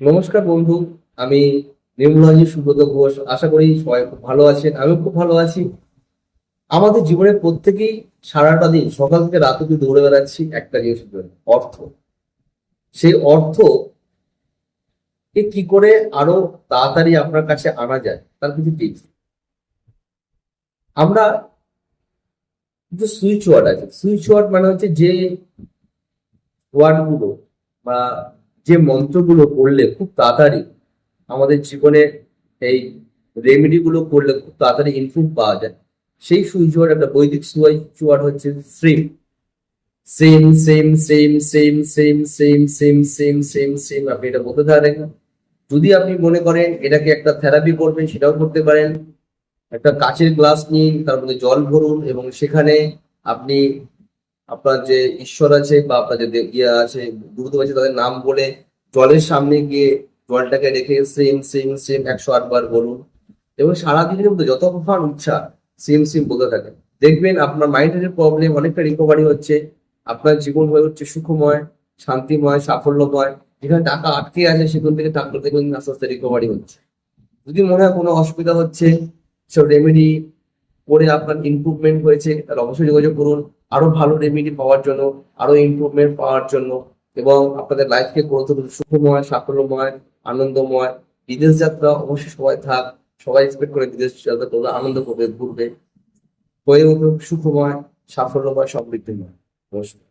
নমস্কার বন্ধু, আমি নির্মলাজি সুব্রত ঘোষ। আশা করি সবাই খুব ভালো আছেন, আমিও খুব ভালো আছি। আমাদের জীবনের প্রত্যেকেই সারাটা দিন, সকাল থেকে রাত অব্দি দৌড়ে বেড়াচ্ছি একটা জন্য, অর্থ। সেই অর্থ কে কি করে আরও তাড়াতাড়ি আপনার কাছে আনা যায়, তার কিছু টিপস আমরা কিছু সুইচ ওয়ার্ড আছে সুইচ ওয়ার্ড মানে হচ্ছে যে ওয়ার্ডগুলো বা যে মন্ত্রগুলো করলে খুব তাড়াতাড়ি আমাদের জীবনে এই রেমেডি গুলো করলে খুব তাড়াতাড়ি ইনপুট পাওয়া যায় সেই সুইচ ওয়ার্ড একটা বৈদিক সুইচ ওয়ার্ড হচ্ছে শ্রীম same same same same same same same same same same আপনি এটা বলতে থাকেন যদি আপনি মনে করেন এটাকে একটা থেরাপি করবেন সেটাও করতে পারেন একটা কাচের গ্লাস নিন তার মধ্যে জল ভরুন এবং সেখানে আপনি আপনার যে ঈশ্বর আছে বা আপনার যে ইয়ে আছে, গুরুদেব আছে, তাদের নাম বলে জলের সামনে গিয়ে জলটাকে রেখে সেম সেম সেম একশো আটবার বলুন। এবং সারাদিনের মধ্যে যতক্ষণ ইচ্ছা, সেম সেম বলতে থাকেন। দেখবেন আপনার মাইন্ডের প্রবলেম অনেকটা রিকভারি হচ্ছে, আপনার জীবন হয়ে হচ্ছে সুখময়, শান্তিময়, সাফল্যময়। যেখানে টাকা আটকে আছে, সেখান থেকে টাকা দেখবেন আস্তে আস্তে রিকভারি হচ্ছে। যদি মনে হয় কোনো অসুবিধা হচ্ছে, সব রেমেডি করে আপনার ইমপ্রুভমেন্ট হয়েছে, তাহলে অবশ্যই যোগাযোগ করুন। আরও ভালো রেমেডি পাওয়ার জন্য, আরও ইম্প্রুভমেন্ট পাওয়ার জন্য এবং আপনাদের লাইফকে গ্রোথ সুখময়, সাফল্যময়, আনন্দময় বিদেশ যাত্রা অবশ্যই সবাই থাক, সবাই এক্সপেক্ট করে বিদেশ যাত্রা করবে, আনন্দ করবে, ঘুরবে, হয়ে উঠুক সুখময়, সাফল্যময় সমৃদ্ধিময়। নমস্কার।